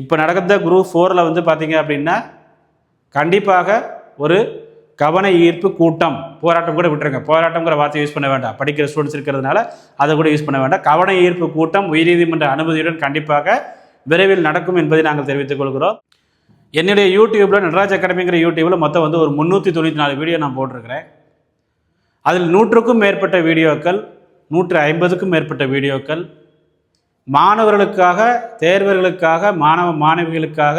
இப்போ நடக்கிற குரூப் ஃபோரில் வந்து பார்த்தீங்க அப்படின்னா கண்டிப்பாக ஒரு கவன ஈர்ப்பு கூட்டம் போராட்டம் கூட விட்டுருங்க. போராட்டங்கிற வார்த்தை யூஸ் பண்ண வேண்டாம். படிக்கிற ஸ்டூடெண்ட்ஸ் இருக்கிறதுனால அதை கூட யூஸ் பண்ண வேண்டாம். கவன ஈர்ப்பு கூட்டம் உயர்நீதிமன்ற அனுமதியுடன் கண்டிப்பாக விரைவில் நடக்கும் என்பதை நாங்கள் தெரிவித்துக் கொள்கிறோம். என்னுடைய யூடியூப்பில் நடராஜ் அகாடமிங்கிற யூடியூப்பில் மொத்தம் வந்து ஒரு முந்நூற்றி தொண்ணூற்றி நாலு வீடியோ நான் போட்டிருக்கிறேன். அதில் நூற்றுக்கும் மேற்பட்ட வீடியோக்கள் நூற்று ஐம்பதுக்கும் மேற்பட்ட வீடியோக்கள் மாணவர்களுக்காக தேர்வர்களுக்காக மாணவ மாணவிகளுக்காக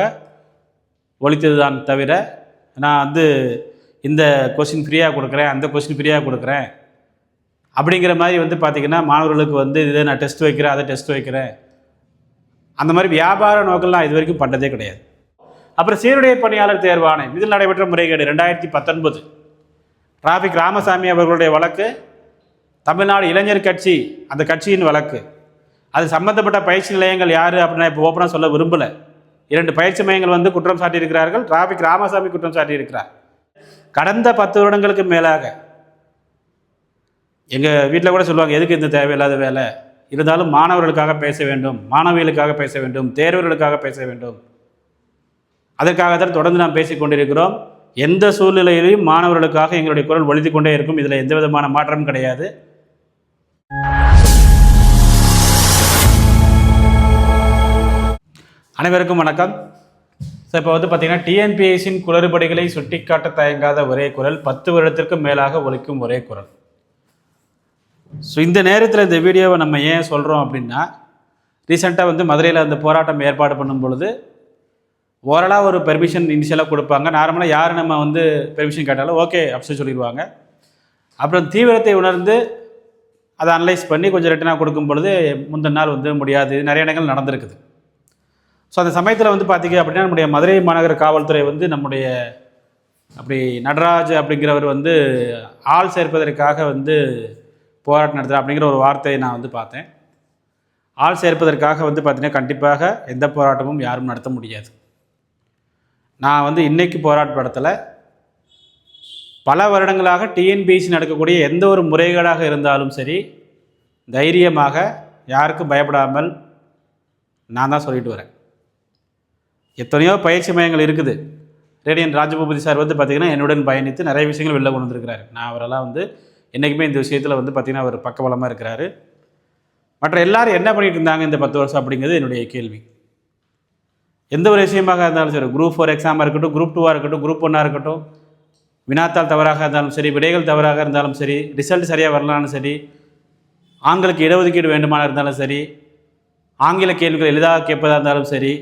ஒழித்தது தான் தவிர நான் வந்து இந்த கொஸ்டின் ஃப்ரீயாக கொடுக்குறேன் அந்த கொஸ்டின் ஃப்ரீயாக கொடுக்குறேன். அப்படிங்கிற மாதிரி வந்து பார்த்திங்கன்னா மாணவர்களுக்கு வந்து இதை நான் டெஸ்ட் வைக்கிறேன் அதை டெஸ்ட் வைக்கிறேன். அந்த மாதிரி வியாபார நோக்கம் நான் இது வரைக்கும் பண்ணதே கிடையாது. அப்புறம் சீருடைய பணியாளர் தேர்வாணையம். இதில் நடைபெற்ற முறைகேடு ரெண்டாயிரத்தி பத்தொன்பது. டிராஃபிக் ராமசாமி அவர்களுடைய வழக்கு தமிழ்நாடு இளைஞர் கட்சி அந்த கட்சியின் வழக்கு. அது சம்பந்தப்பட்ட பயிற்சி நிலையங்கள் யார் அப்படின்னு இப்போ ஓப்பனாக சொல்ல விரும்பலை. இரண்டு பயிற்சி மையங்கள் வந்து குற்றம் சாட்டியிருக்கிறார்கள். டிராஃபிக் ராமசாமி குற்றம் சாட்டியிருக்கிறார். கடந்த பத்து வருடங்களுக்கு மேலாக எங்கள் வீட்டில் கூட சொல்லுவாங்க எதுக்கு இந்த தேவையில்லாத வேலை? இருந்தாலும் மாணவர்களுக்காக பேச வேண்டும் மாணவிகளுக்காக பேச வேண்டும் தேர்வர்களுக்காக பேச வேண்டும். அதற்காக தான் தொடர்ந்து நாம் பேசிக்கொண்டிருக்கிறோம் எந்த சூழ்நிலையிலையும் மாணவர்களுக்காக எங்களுடைய குரல் ஒழித்து கொண்டே இருக்கும். இதில் எந்த விதமான மாற்றமும் கிடையாது. அனைவருக்கும் வணக்கம். ஸோ இப்போ வந்து பார்த்தீங்கன்னா டிஎன்பிஎஸ்சின் குளறுபடிகளை சுட்டிக்காட்ட தயங்காத ஒரே குரல் பத்து வருடத்திற்கும் மேலாக ஒழிக்கும் ஒரே குரல். ஸோ இந்த நேரத்தில் இந்த வீடியோவை நம்ம ஏன் சொல்கிறோம் அப்படின்னா ரீசெண்டாக வந்து மதுரையில் அந்த போராட்டம் ஏற்பாடு பண்ணும் பொழுது ஓரளாக ஒரு பெர்மிஷன் இனிஷியலாக கொடுப்பாங்க. நார்மலாக யார் நம்ம வந்து பெர்மிஷன் கேட்டாலும் ஓகே அப்படின்னு சொல்லிடுவாங்க. அப்புறம் தீவிரத்தை உணர்ந்து அதை அனலைஸ் பண்ணி கொஞ்சம் ரிட்டனாக கொடுக்கும் பொழுது முந்தின நாள் வந்து முடியாது. நிறைய இடங்கள் நடந்திருக்குது. ஸோ அந்த சமயத்தில் வந்து பார்த்திங்க அப்படின்னா நம்முடைய மதுரை மாநகர காவல்துறை வந்து நம்முடைய அப்படி நடராஜ் அப்படிங்கிறவர் வந்து ஆள் சேர்ப்பதற்காக வந்து போராட்டம் நடத்துகிறார் அப்படிங்கிற ஒரு வார்த்தையை நான் வந்து பார்த்தேன். ஆள் சேர்ப்பதற்காக வந்து பார்த்திங்கன்னா கண்டிப்பாக எந்த போராட்டமும் யாரும் நடத்த முடியாது. நான் வந்து இன்றைக்கு போராட்டம் நடத்தலை. பல வருடங்களாக டிஎன்பிஎஸ்சி நடக்கக்கூடிய எந்த ஒரு முறைகேடாக இருந்தாலும் சரி தைரியமாக யாருக்கும் பயப்படாமல் நான் தான் சொல்லிட்டு வரேன். எத்தனையோ பயிற்சி மையங்கள் இருக்குது. ரேடியன் ராஜபூபதி சார் வந்து பார்த்திங்கன்னா என்னுடன் பயணித்து நிறைய விஷயங்கள் வெளில கொண்டு வந்திருக்கிறாரு. நான் அவரெல்லாம் வந்து என்றைக்குமே இந்த விஷயத்தில் வந்து பார்த்திங்கன்னா அவர் பக்கபலமாக இருக்கிறாரு. மற்ற எல்லாரும் என்ன பண்ணிகிட்டு இருந்தாங்க இந்த பத்து வருஷம் அப்படிங்கிறது என்னுடைய கேள்வி. எந்த ஒரு விஷயமாக இருந்தாலும் சரி குரூப் ஃபோர் எக்ஸாமாக இருக்கட்டும் குரூப் டூவாக இருக்கட்டும் குரூப் ஒன்னாக இருக்கட்டும் வினாத்தால் தவறாக இருந்தாலும் சரி விடைகள் தவறாக இருந்தாலும் சரி ரிசல்ட் சரியாக வரலான்னு சரி ஆண்களுக்கு இடஒதுக்கீடு வேண்டுமானா இருந்தாலும் சரி ஆங்கில கேள்விகள் எளிதாக கேட்பதாக இருந்தாலும் சரி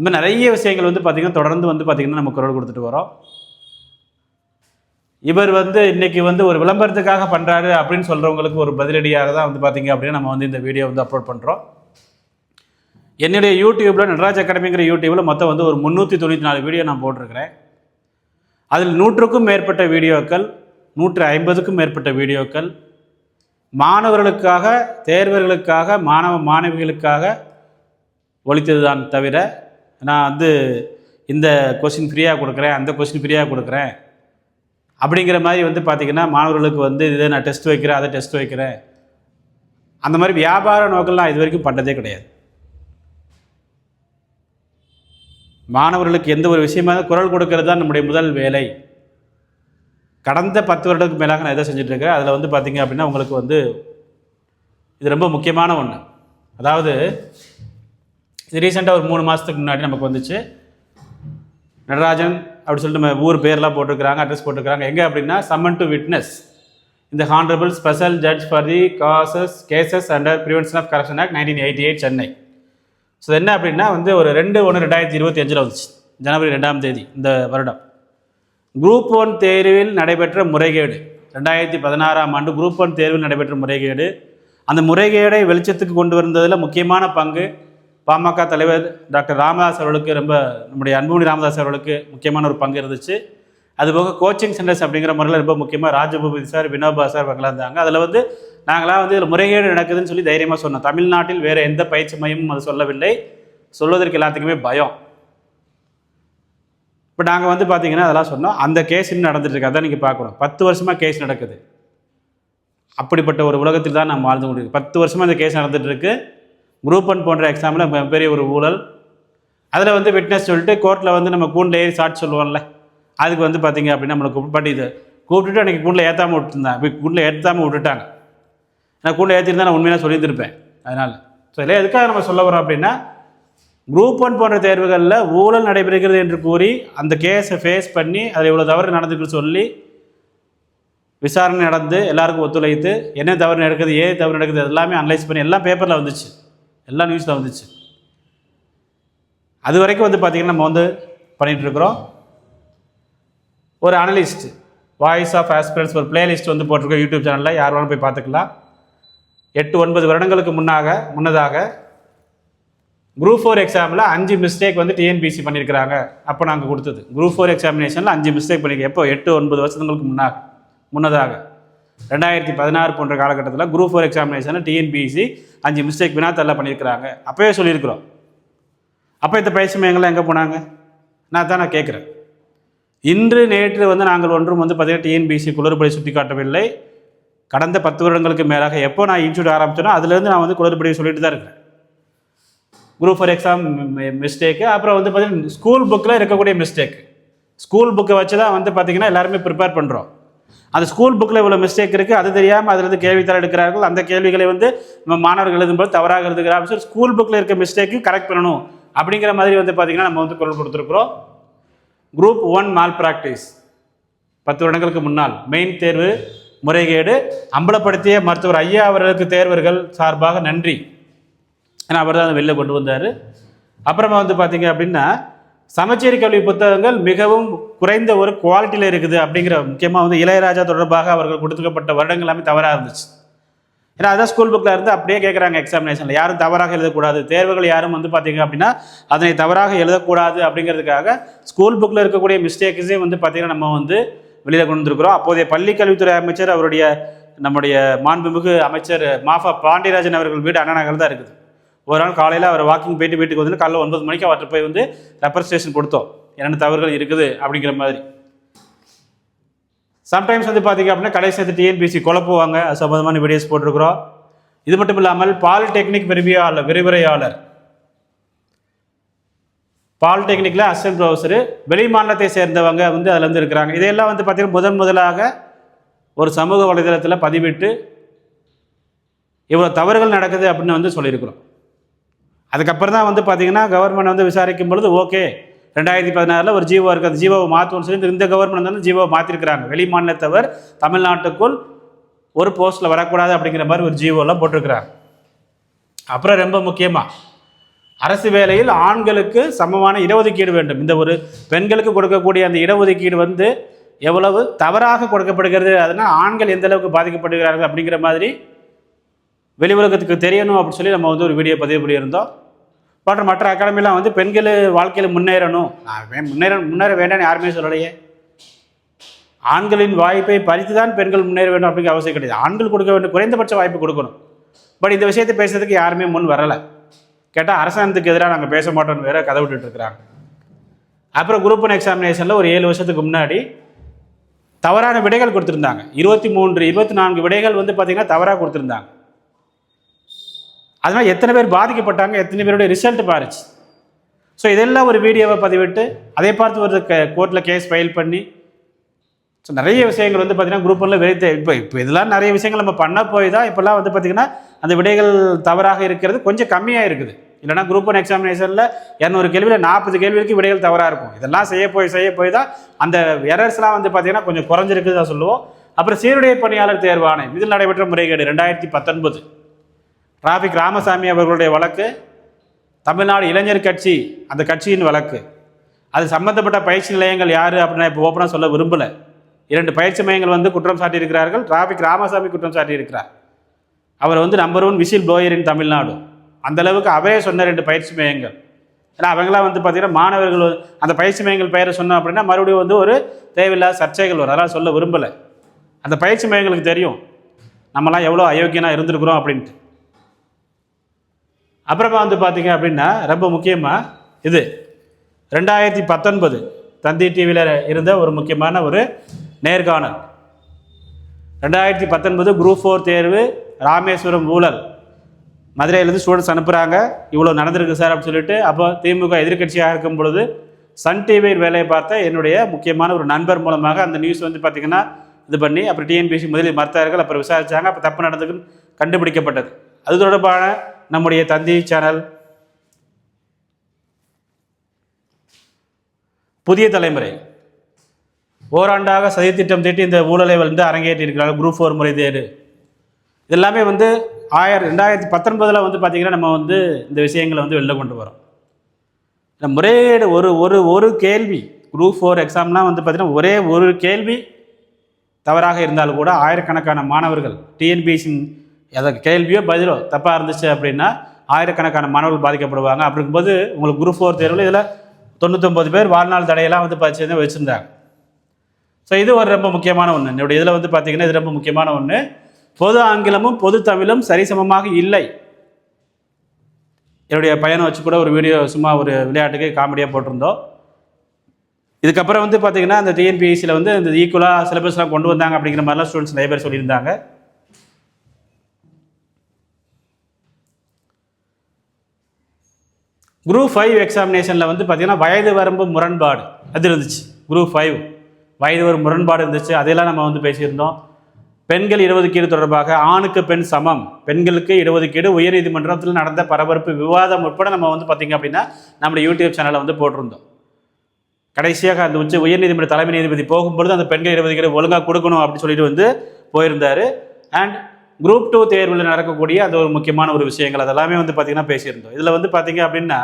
இந்த மாதிரி நிறைய விஷயங்கள் வந்து பார்த்திங்கன்னா தொடர்ந்து வந்து பார்த்திங்கன்னா நம்ம குரல் கொடுத்துட்டு வரோம். இவர் வந்து இன்றைக்கி வந்து ஒரு விளம்பரத்துக்காக பண்ணுறாரு அப்படின்னு சொல்கிறவங்களுக்கு ஒரு பதிலடியாக தான் வந்து பார்த்திங்க அப்படின்னா நம்ம வந்து இந்த வீடியோ வந்து அப்லோட் பண்ணுறோம் என்னுடைய யூடியூப்பில் நடராஜ் அகாடமிங்கிற யூடியூப்பில் மொத்தம் வந்து ஒரு முந்நூற்றி தொண்ணூற்றி நாலு வீடியோ நான் போட்டிருக்கிறேன். அதில் நூற்றுக்கும் மேற்பட்ட வீடியோக்கள் நூற்று ஐம்பதுக்கும் மேற்பட்ட வீடியோக்கள் மாணவர்களுக்காக தேர்வர்களுக்காக மாணவ மாணவிகளுக்காக ஒழித்தது தான் தவிர நான் வந்து இந்த கொஸ்டின் ஃப்ரீயாக கொடுக்குறேன் அந்த கொஸ்டின் ஃப்ரீயாக கொடுக்குறேன். அப்படிங்கிற மாதிரி வந்து பார்த்திங்கன்னா மாணவர்களுக்கு வந்து இதை நான் டெஸ்ட் வைக்கிறேன் அதை டெஸ்ட் வைக்கிறேன். அந்த மாதிரி வியாபார நோக்கம் நான் இது வரைக்கும் பண்ணதே கிடையாது. மாணவர்களுக்கு எந்த ஒரு விஷயமாக குரல் கொடுக்கறது தான் நம்முடைய முதல் வேலை. கடந்த பத்து வருடத்துக்கு மேலாக நான் எதை செஞ்சுட்டு இருக்கிறேன். அதில் வந்து பார்த்திங்க அப்படின்னா உங்களுக்கு வந்து இது ரொம்ப முக்கியமான ஒன்று அதாவது இது ரீசெண்டாக ஒரு மூணு மாதத்துக்கு முன்னாடி நமக்கு வந்துச்சு. நடராஜன் அப்படி சொல்லிட்டு நம்ம ஊர் பேர்லாம் போட்டிருக்கிறாங்க அட்ரஸ் போட்டிருக்கிறாங்க. எங்கே அப்படின்னா சம்மன் டு விட்னஸ் இந்த honourable special judge for the cases cases under prevention of corruption act nineteen eighty eight Chennai so என்ன அப்படின்னா வந்து ஒரு ரெண்டு ஒன்று ரெண்டாயிரத்தி இருபத்தி அஞ்சில் வந்துச்சு. ஜனவரி ரெண்டாம் தேதி இந்த வருடம். குரூப் ஒன் தேர்வில் நடைபெற்ற முறைகேடு ரெண்டாயிரத்தி பதினாறாம் ஆண்டு குரூப் ஒன் தேர்வில் நடைபெற்ற முறைகேடு. அந்த முறைகேடை வெளிச்சத்துக்கு கொண்டு வந்ததில் முக்கியமான பங்கு பாமக தலைவர் டாக்டர் ராமதாஸ் அவர்களுக்கு ரொம்ப நம்முடைய அன்புமணி ராமதாஸ் அவர்களுக்கு முக்கியமான ஒரு பங்கு இருந்துச்சு. அதுபோக கோச்சிங் சென்டர்ஸ் அப்படிங்கிற முறையில் ரொம்ப முக்கியமாக ராஜபூபதி சார் வினோபா சார் இவங்களாம் இருந்தாங்க. அதில் வந்து நாங்களாம் வந்து இதில் முறைகேடு நடக்குதுன்னு சொல்லி தைரியமாக சொன்னோம். தமிழ்நாட்டில் வேறு எந்த பயிற்சி மையமும் அது சொல்லவில்லை. சொல்வதற்கு எல்லாத்துக்குமே பயம். இப்போ நாங்கள் வந்து பார்த்தீங்கன்னா அதெல்லாம் சொன்னோம். அந்த கேஸ் இன்னும் நடந்துட்டுருக்கு அதான் நீங்கள் பார்க்கணும். பத்து வருஷமாக கேஸ் நடக்குது. அப்படிப்பட்ட ஒரு உலகத்தில் தான் நம்ம வாழ்ந்து கொண்டிருக்கு பத்து வருஷமாக இந்த கேஸ் நடந்துகிட்டு இருக்குது குரூப் ஒன் போன்ற எக்ஸாமில் பெரிய ஒரு ஊழல். அதில் வந்து விட்னஸ் சொல்லிட்டு கோர்ட்டில் வந்து நம்ம கூண்டில் ஏறி சாட் சொல்லுவோம்ல. அதுக்கு வந்து பார்த்தீங்க அப்படின்னா நம்மளை கூப்பிட்டு பட் இது கூப்பிட்டுட்டு அன்றைக்கி கூண்டில் ஏற்றாமல் விட்டுருந்தாங்க கூண்டில் ஏற்றாமல் விட்டுட்டாங்க. நான் கூண்டில் ஏற்றிருந்தா நான் உண்மையாக சொல்லியிருந்திருப்பேன். அதனால். ஸோ இல்லை எதுக்காக நம்ம சொல்ல வரோம் அப்படின்னா குரூப் ஒன் போன்ற தேர்வுகளில் ஊழல் நடைபெறுகிறது என்று கூறி அந்த கேஸை ஃபேஸ் பண்ணி அதில் இவ்வளோ தவறு நடந்துக்குன்னு சொல்லி விசாரணை நடந்து எல்லாருக்கும் ஒத்துழைத்து என்ன தவறு நடக்குது ஏது தவறு நடக்குது எல்லாமே அனலைஸ் பண்ணி எல்லாம் பேப்பரில் வந்துச்சு. எல்லா நியூஸில் வந்துச்சு. அது வரைக்கும் வந்து பார்த்திங்கன்னா நம்ம வந்து பண்ணிகிட்ருக்குறோம் இருக்கிறோம். ஒரு அனலிஸ்ட் வாய்ஸ் ஆஃப் ஆஸ்பிரன்ஸ் ஒரு பிளேலிஸ்ட் வந்து போட்டிருக்கோம் யூடியூப் சேனலில் யார் வேணாலும் போய் பார்த்துக்கலாம். எட்டு ஒன்பது வருடங்களுக்கு முன்னாக முன்னதாக குரூப் ஃபோர் எக்ஸாமில் அஞ்சு மிஸ்டேக் வந்து டிஎன்பிசி பண்ணியிருக்கிறாங்க. அப்போ நாங்கள் கொடுத்தது. குரூப் ஃபோர் எக்ஸாமினேஷனில் அஞ்சு மிஸ்டேக் பண்ணியிருக்கோம். எப்போ? எட்டு ஒன்பது வருஷங்களுக்கு முன்னாக முன்னதாக. ரெண்டாயிரத்தி பதினாறு போன்ற காலகட்டத்தில் குரூப் ஃபோர் எக்ஸாமினேஷனில் டிஎன்பிஎஸ்சி அஞ்சு மிஸ்டேக் வினாத்தல்ல பண்ணியிருக்கிறாங்க. அப்போவே சொல்லியிருக்கிறோம். அப்போ இந்த பயிற்சி மையங்கள்லாம் எங்கே போனாங்க? நான் தான் நான் கேட்குறேன் இன்று நேற்று வந்து நாங்கள் ஒன்றும் வந்து பார்த்தீங்கன்னா டிஎன்பிசி குளறுபடி சுட்டி காட்டவில்லை. கடந்த பத்து வருடங்களுக்கு மேலாக எப்போ நான் இன்ஸ்டியூட் ஆரம்பித்தேனோ அதுலேருந்து நான் வந்து குளறுபடியை சொல்லிட்டு தான் இருக்கேன் குரூப் ஃபார் எக்ஸாம் மிஸ்டேக்கு அப்புறம் வந்து பார்த்தீங்கன்னா ஸ்கூல் புக்கில் இருக்கக்கூடிய மிஸ்டேக் ஸ்கூல் புக்கை வச்சு தான் வந்து பார்த்தீங்கன்னா எல்லாருமே ப்ரிப்பேர் பண்ணுறோம் அந்த ஸ்கூல் புக்கில் இவ்வளோ மிஸ்டேக் இருக்குது அது தெரியாமல் அதுலேருந்து கேள்வித்தாள் எடுக்கிறார்கள். அந்த கேள்விகளை வந்து நம்ம மாணவர்கள் எழுதும்போது தவறாக எழுதுகிறார் சார் ஸ்கூல் புக்கில் இருக்க மிஸ்டேக்கு கரெக்ட் பண்ணணும். அப்படிங்கிற மாதிரி வந்து பார்த்திங்கன்னா நம்ம வந்து குரல் கொடுத்துருக்குறோம். குரூப் ஒன் மால் ப்ராக்டிஸ் பத்து வருடங்களுக்கு முன்னால் மெயின் தேர்வு முறைகேடு. அம்பலப்படுத்திய மருத்துவர் ஐயா அவர்களுக்கு தேர்வர்கள் சார்பாக நன்றி. ஏன்னா அவர் தான் அதை வெளில கொண்டு வந்தார். அப்புறமா வந்து பார்த்தீங்க அப்படின்னா சமச்சீர் கல்வி புத்தகங்கள் மிகவும் குறைந்த ஒரு குவாலிட்டியில் இருக்குது அப்படிங்கிற முக்கியமாக வந்து இளையராஜா தொடர்பாக அவர்கள் கொடுத்துக்கப்பட்ட வருடங்கள் எல்லாமே தவறாக இருந்துச்சு. ஏன்னா அதான் ஸ்கூல் புக்கில் இருந்து அப்படியே கேட்குறாங்க எக்ஸாமினேஷனில் யாரும் தவறாக எழுதக்கூடாது. தேர்வுகள் யாரும் வந்து பார்த்தீங்க அப்படின்னா அதனை தவறாக எழுதக்கூடாது அப்படிங்கிறதுக்காக ஸ்கூல் புக்கில் இருக்கக்கூடிய மிஸ்டேக்ஸே வந்து பார்த்தீங்கன்னா நம்ம வந்து வெளியில் கொண்டு வந்திருக்கிறோம். அப்போதைய பள்ளி கல்வித்துறை அமைச்சர் அவருடைய நம்முடைய மாண்புமிகு அமைச்சர் மாஃபா பாண்டியராஜன் அவர்கள் வீடு அண்ணா நகர் தான் இருக்குது. ஒரு நாள் காலையில் அவர் வாக்கிங் போயிட்டு வீட்டுக்கு வந்து காலையில் ஒன்பது மணிக்கு அவர்கிட்ட போய் வந்து ரெப்ரஸன்டேஷன் கொடுத்தோம். என்னென்ன தவறுகள் இருக்குது அப்படிங்கிற மாதிரி. சம்டைம்ஸ் வந்து பார்த்தீங்க அப்படின்னா கடைசி வந்து டிஎன்பிசி குழப்புவாங்க. அது வீடியோஸ் போட்டிருக்கிறோம். இது மட்டும் இல்லாமல் பாலிடெக்னிக் விரிவியாளர் விரிவுரையாளர். பாலிடெக்னிக்கில் அசிஸ்டன்ட் ப்ரொஃபஸரு வெளி மாநிலத்தை சேர்ந்தவங்க வந்து அதில் வந்து இருக்கிறாங்க. இதையெல்லாம் வந்து பார்த்தீங்கன்னா முதன் முதலாக ஒரு சமூக வலைதளத்தில் பதிவிட்டு இவ்வளோ தவறுகள் நடக்குது அப்படின்னு வந்து சொல்லியிருக்கிறோம். அதுக்கப்புறம் தான் வந்து பார்த்தீங்கன்னா கவர்மெண்ட் வந்து விசாரிக்கும் பொழுது ஓகே ரெண்டாயிரத்தி பதினாறில் ஒரு ஜீவோ இருக்குது அந்த ஜீவோவை மாற்றுவோம்னு சொல்லி இந்த கவர்மெண்ட் வந்து ஜீவோவை மாற்றிருக்கிறாங்க வெளி மாநிலத்தவர் தமிழ்நாட்டுக்குள் ஒரு போஸ்ட்டில் வரக்கூடாது அப்படிங்கிற மாதிரி ஒரு ஜீவோலாம் போட்டிருக்கிறாங்க. அப்புறம் ரொம்ப முக்கியமாக அரசு வேலையில் ஆண்களுக்கு சமமான இடஒதுக்கீடு வேண்டும். இந்த ஒரு பெண்களுக்கு கொடுக்கக்கூடிய அந்த இடஒதுக்கீடு வந்து எவ்வளவு தவறாக கொடுக்கப்படுகிறது? அதனால் ஆண்கள் எந்த அளவுக்கு பாதிக்கப்படுகிறார்கள் அப்படிங்கிற மாதிரி வெளி உலகத்துக்கு தெரியணும் அப்படின்னு சொல்லி நம்ம வந்து ஒரு வீடியோ பதிவு பண்ணியிருந்தோம். போன்ற மற்ற அகாடமிலாம் வந்து பெண்கள் வாழ்க்கையில் முன்னேறணும். நான் முன்னேற முன்னேற வேண்டாம்னு யாருமே சொல்லலையே. ஆண்களின் வாய்ப்பை பறித்து தான் பெண்கள் முன்னேற வேண்டும் அப்படிங்கிற அவசியம் கிடையாது. ஆண்கள் கொடுக்க வேண்டும் குறைந்தபட்ச வாய்ப்பு கொடுக்கணும். பட் இந்த விஷயத்தை பேசுறதுக்கு யாருமே முன் வரலை. கேட்டால் அரசாங்கத்துக்கு எதிராக நாங்கள் பேச மாட்டோம்னு வேற கதை விட்டுட்டு இருக்கிறாங்க. அப்புறம் குரூப் ஒன் எக்ஸாமினேஷனில் ஒரு ஏழு வருஷத்துக்கு முன்னாடி தவறான விடைகள் கொடுத்துருந்தாங்க. இருபத்தி மூன்று இருபத்தி நான்கு விடைகள் வந்து பார்த்திங்கன்னா தவறாக கொடுத்துருந்தாங்க. அதனால் எத்தனை பேர் பாதிக்கப்பட்டாங்க எத்தனை பேருடைய ரிசல்ட் பாருச்சு. ஸோ இதெல்லாம் ஒரு வீடியோவை பதிவிட்டு அதை பார்த்து ஒரு கோர்ட்டில் கேஸ் ஃபைல் பண்ணி ஸோ நிறைய விஷயங்கள் வந்து பார்த்திங்கன்னா குரூப் ஒன்றில் வெறுத்து இப்போ இப்போ இதெல்லாம் நிறைய விஷயங்கள் நம்ம பண்ண போய் தான் இப்போல்லாம் வந்து பார்த்திங்கன்னா அந்த விடைகள் தவறாக இருக்கிறது கொஞ்சம் கம்மியாக இருக்குது. இல்லைனா குரூப் ஒன் எக்ஸாமினேஷனில் இரநூறு கேள்வியில் நாற்பது கேள்விக்கு விடைகள் தவறாக இருக்கும். இதெல்லாம் செய்ய போய் செய்ய போய் தான் அந்த எரர்ஸ்லாம் வந்து பார்த்திங்கன்னா கொஞ்சம் குறைஞ்சிருக்குது தான் சொல்லுவோம். அப்புறம் சீருடை பணியாளர் தேர்வாணையம் இதில் நடைபெற்ற முறைகேடு ரெண்டாயிரத்தி பத்தொன்பது. டிராபிக் ராமசாமி அவர்களுடைய வழக்கு தமிழ்நாடு இளைஞர் கட்சி அந்த கட்சியின் வழக்கு. அது சம்பந்தப்பட்ட பயிற்சி நிலையங்கள் யார் அப்படின்னு இப்போ ஓப்பனாக சொல்ல விரும்பலை. இரண்டு பயிற்சி மையங்கள் வந்து குற்றம் சாட்டியிருக்கிறார்கள். டிராபிக் ராமசாமி குற்றம் சாட்டியிருக்கிறார். அவர் வந்து number one whistle blower in Tamil Nadu அந்தளவுக்கு அவரே சொன்ன ரெண்டு பயிற்சி மையங்கள். ஏன்னா அவங்களாம் வந்து பார்த்தீங்கன்னா மாணவர்கள் அந்த பயிற்சி மையங்கள் பெயரை சொன்னோம் அப்படின்னா மறுபடியும் வந்து ஒரு தேவையில்லாத சர்ச்சைகள் வரும். அதெல்லாம் சொல்ல விரும்பலை. அந்த பயிற்சி மையங்களுக்கு தெரியும். நம்மலாம் எவ்வளோ அயோக்கியனாக இருந்திருக்கிறோம் அப்படின்ட்டு. அப்புறமா வந்து பார்த்தீங்க அப்படின்னா ரொம்ப முக்கியமாக இது ரெண்டாயிரத்தி பத்தொன்பது தந்தி டிவியில் இருந்த ஒரு முக்கியமான ஒரு நேர்காணல். ரெண்டாயிரத்தி பத்தொன்பது குரூப் ஃபோர் தேர்வு ராமேஸ்வரம் ஊழல். மதுரையிலேருந்து ஸ்டூடெண்ட்ஸ் அனுப்புகிறாங்க இவ்வளோ நடந்திருக்கு சார் அப்படின்னு சொல்லிட்டு அப்போ திமுக எதிர்க்கட்சியாக இருக்கும் பொழுது சன் டிவியில் வேலையை பார்த்த என்னுடைய முக்கியமான ஒரு நண்பர் மூலமாக அந்த நியூஸ் வந்து பார்த்திங்கன்னா இது பண்ணி அப்புறம் டிஎன்பிசி முதலில் மறுத்தார்கள் அப்புறம் விசாரித்தாங்க அப்போ தப்பு நடந்ததுன்னு கண்டுபிடிக்கப்பட்டது. அது தொடர்பான நம்முடைய தந்தி சேனல் புதிய தலைமுறை. ஓராண்டாக சதித்திட்டம் தீட்டி இந்த ஊழலை வந்து அரங்கேற்றிருக்கிறார்கள். குரூப் ஃபோர் முறை தேர்வு இதெல்லாமே வந்து ஆயிரம் ரெண்டாயிரத்தி பத்தொன்பதில் வந்து பார்த்திங்கன்னா நம்ம வந்து இந்த விஷயங்களை வந்து வெளில கொண்டு வரோம். இந்த முறையீடு ஒரு ஒரு ஒரு கேள்வி குரூப் ஃபோர் எக்ஸாம்லாம் வந்து பார்த்திங்கன்னா ஒரே ஒரு கேள்வி தவறாக இருந்தாலும் கூட ஆயிரக்கணக்கான மாணவர்கள் டிஎன்பிஎஸ்சி அதை கேள்வியோ பதிலோ தப்பாக இருந்துச்சு அப்படின்னா ஆயிரக்கணக்கான மாணவர்கள் பாதிக்கப்படுவாங்க. அப்படிங்கும்போது உங்களுக்கு குரூப் ஃபோர் தேர்வில் இதில் தொண்ணூத்தொம்பது பேர் வாழ்நாள் தடையெல்லாம் வந்து பார்த்து வச்சுருந்தாங்க. ஸோ இது ஒரு ரொம்ப முக்கியமான ஒன்று என்னுடைய இதில் வந்து பார்த்தீங்கன்னா இது ரொம்ப முக்கியமான ஒன்று பொது ஆங்கிலமும் பொது தமிழும் சரிசமமாக இல்லை. என்னுடைய பையனை வச்சு கூட ஒரு வீடியோ சும்மா ஒரு விளையாட்டுக்கு காமெடியாக போட்டிருந்தோம். இதுக்கப்புறம் வந்து பார்த்தீங்கன்னா அந்த டிஎன்பிஎஸ்சியில் வந்து இந்த ஈக்குவலாக சிலபஸ்லாம் கொண்டு வந்தாங்க அப்படிங்கிற மாதிரிலாம் ஸ்டூடெண்ட்ஸ் நிறைய பேர் சொல்லியிருந்தாங்க. குரூப் ஃபைவ் எக்ஸாமினேஷனில் வந்து பார்த்திங்கன்னா வயது வரம்பு முரண்பாடு. அது இருந்துச்சு. குரூப் ஃபைவ் வயது வரம்பு முரண்பாடு இருந்துச்சு. அதையெல்லாம் நம்ம வந்து பேசியிருந்தோம். பெண்கள் இடஒதுக்கீடு தொடர்பாக ஆணுக்கு பெண் சமம். பெண்களுக்கு இடஒதுக்கீடு உயர்நீதிமன்றத்தில் நடந்த பரபரப்பு விவாதம் உட்பட நம்ம வந்து பார்த்திங்க அப்படின்னா நம்முடைய யூடியூப் சேனலில் வந்து போட்டிருந்தோம். கடைசியாக அந்த உச்ச உயர்நீதிமன்ற தலைமை நீதிபதி போகும்பொழுது அந்த பெண்கள் இடஒதுக்கீடு ஒழுங்காக கொடுக்கணும் அப்படின்னு சொல்லிட்டு வந்து போயிருந்தார். அண்ட் குரூப் டூ தேர்வில் நடக்கக்கூடிய அந்த ஒரு முக்கியமான ஒரு விஷயங்கள் அதெல்லாமே வந்து பார்த்திங்கன்னா பேசியிருந்தோம். இதில் வந்து பார்த்தீங்க அப்படின்னா